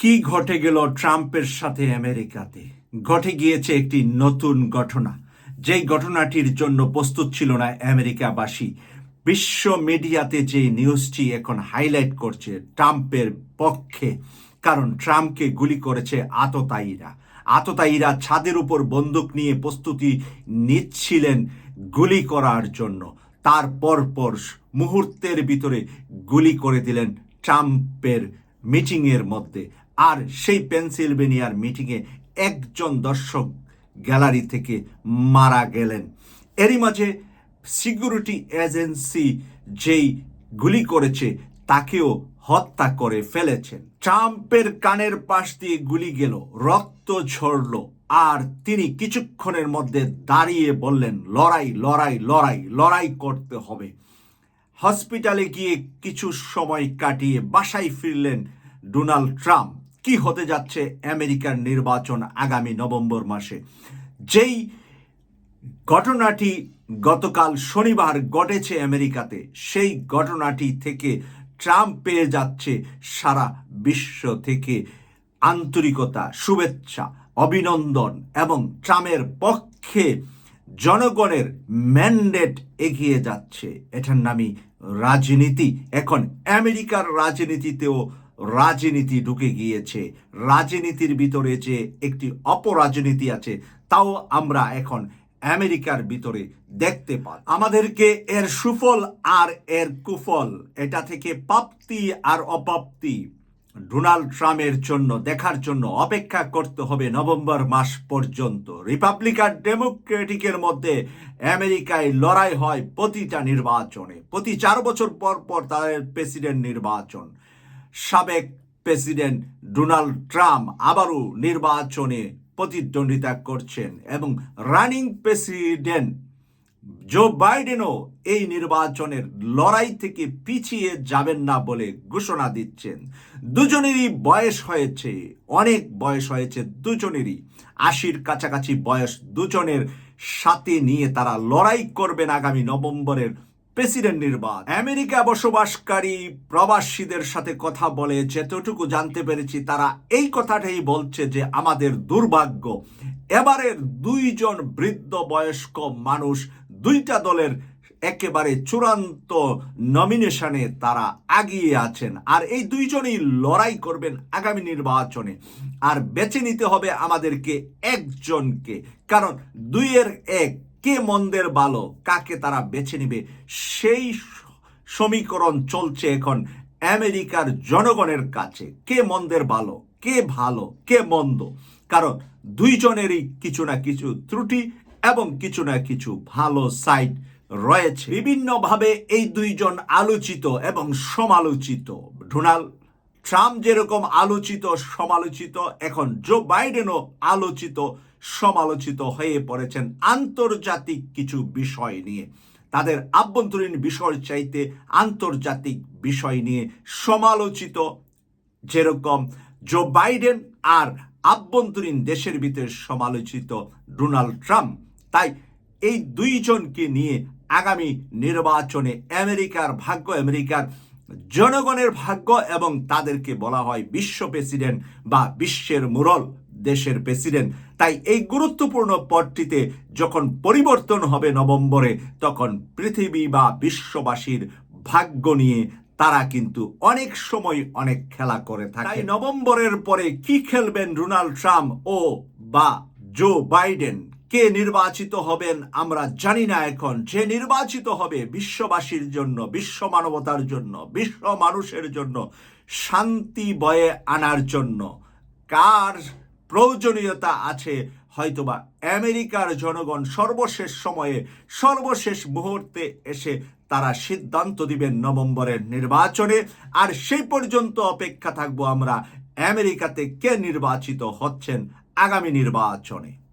কি ঘটে গেল ট্রাম্পের সাথে আমেরিকাতে? ঘটে গিয়েছে একটি নতুন ঘটনা। যেই ঘটনাটির জন্য প্রস্তুত ছিল না আমেরিকাবাসী, বিশ্ব মিডিয়াতে যে নিউজটি এখন হাইলাইট করছে ট্রাম্পের পক্ষে, কারণ ট্রাম্পকে গুলি করেছে আততায়ীরা। আততায়ীরা ছাদের উপর বন্দুক নিয়ে প্রস্তুতি নিচ্ছিলেন গুলি করার জন্য। তার পর মুহূর্তের ভিতরে গুলি করে দিলেন ট্রাম্পের মিটিংয়ের মধ্যে। আর সেই পেনসিলভেনিয়ার মিটিংয়ে একজন দর্শক গ্যালারি থেকে মারা গেলেন। এরই মাঝে সিকিউরিটি এজেন্সি যেই গুলি করেছে, তাকেও হত্যা করে ফেলেছেন ট্রাম্পের কানের পাশ দিয়ে গুলি গেল, রক্ত ঝরল, আর তিনি কিছুক্ষণের মধ্যে দাঁড়িয়ে বললেন, লড়াই লড়াই লড়াই লড়াই করতে হবে। হসপিটালে গিয়ে কিছু সময় কাটিয়ে বাসায় ফিরলেন ডোনাল্ড ট্রাম্প। কি হতে যাচ্ছে আমেরিকার নির্বাচন আগামী নভেম্বর মাসে? যেই ঘটনাটি গতকাল শনিবার ঘটেছে আমেরিকাতে, সেই ঘটনাটি থেকে ট্রাম্প পেয়ে যাচ্ছে সারা বিশ্ব থেকে আন্তরিকতা, শুভেচ্ছা, অভিনন্দন এবং ট্রাম্পের পক্ষে জনগণের ম্যান্ডেট এগিয়ে যাচ্ছে। এটার নামই রাজনীতি। এখন আমেরিকার রাজনীতিতেও রাজনীতি ঢুকে গিয়েছে। রাজনীতির ভিতরে যে একটি অপরাজনীতি আছে, তাও আমরা এখন আমেরিকার ভিতরে দেখতে পাই। আমাদেরকে এর সুফল আর এর কুফল, এটা থেকে প্রাপ্তি আর অপ্রাপ্তি, ডোনাল্ড ট্রাম্পের জন্য, দেখার জন্য অপেক্ষা করতে হবে নভেম্বর মাস পর্যন্ত। রিপাবলিকান ডেমোক্রেটিকের মধ্যে আমেরিকায় লড়াই হয় প্রতিটা নির্বাচনে। প্রতি চার বছর পর পর তাদের প্রেসিডেন্ট নির্বাচন। সাবেক প্রেসিডেন্ট ডোনাল্ড ট্রাম্প আবারও নির্বাচনে প্রতিদ্বন্দ্বিতা করছেন এবং রানিং প্রেসিডেন্ট জো বাইডেনও এই নির্বাচনের লড়াই থেকে পিছিয়ে যাবেন না বলে ঘোষণা দিচ্ছেন। দুজনেরই বয়স হয়েছে, অনেক বয়স হয়েছে দুজনেরই। আশির কাছাকাছি বয়স দুজনের সাথে নিয়ে তারা লড়াই করবেন আগামী নভেম্বরের প্রেসিডেন্ট নির্বাচন। আমেরিকা বসবাসকারী প্রবাসীদের সাথে কথা বলে যতটুকু জানতে পেরেছি, তারা এই কথাটাই বলছে যে আমাদের দুর্ভাগ্য, এবারের দুইজন বৃদ্ধ বয়স্ক মানুষ দুইটা দলের একেবারে চূড়ান্ত নমিনেশনে তারা আগিয়ে আছেন। আর এই দুইজনই লড়াই করবেন আগামী নির্বাচনে। আর বেছে নিতে হবে আমাদেরকে একজনকে। কারণ দুইয়ের এক কে মন্দের ভালো, কাকে তারা বেছে নিবে, সেই সমীকরণ চলছে এখন আমেরিকার জনগণের কাছে। কে মন্দের ভালো, কে ভালো, কে মন্দ? কারণ দুইজনেরই কিছু না কিছু ত্রুটি এবং কিছু না কিছু ভালো সাইড রয়েছে। বিভিন্নভাবে এই দুইজন আলোচিত এবং সমালোচিত। ডোনাল্ড ট্রাম্প যেরকম আলোচিত, সমালোচিত, এখন জো বাইডেনও আলোচিত সমালোচিত হয়ে পড়েছেন আন্তর্জাতিক কিছু বিষয় নিয়ে। তাদের আভ্যন্তরীণ বিষয় চাইতে আন্তর্জাতিক বিষয় নিয়ে সমালোচিত যেরকম জো বাইডেন আর আভ্যন্তরীণ দেশের ভিতরে সমালোচিত ডোনাল্ড ট্রাম্প। তাই এই দুইজনকে নিয়ে আগামী নির্বাচনে আমেরিকার ভাগ্য, আমেরিকার জনগণের ভাগ্য এবং তাদেরকে বলা হয় বিশ্ব প্রেসিডেন্ট বা বিশ্বের মুরল। দেশের প্রেসিডেন্ট তাই এই গুরুত্বপূর্ণ পদটিতে যখন পরিবর্তন হবে নভেম্বরে তখন পৃথিবী বা বিশ্ববাসীর ভাগ্য নিয়ে তারা কিন্তু অনেক সময় অনেক খেলা করে থাকে। তাই নভেম্বরের পরে কি খেলবেন ডোনাল্ড ট্রাম্প ও বা জো বাইডেন? কে নির্বাচিত হবেন আমরা জানি না এখন। যে নির্বাচিত হবে বিশ্ববাসীর জন্য বিশ্ব মানবতার জন্য বিশ্ব মানুষের জন্য শান্তি বয়ে আনার জন্য। কার প্রয়োজনীয়তা আছে, হয়তোবা আমেরিকার জনগণ সর্বশেষ সময়ে, সর্বশেষ মুহূর্তে এসে তারা সিদ্ধান্ত দিবেন নভেম্বরের নির্বাচনে। আর সেই পর্যন্ত অপেক্ষা থাকব আমরা আমেরিকাতে কে নির্বাচিত হচ্ছেন আগামী নির্বাচনে।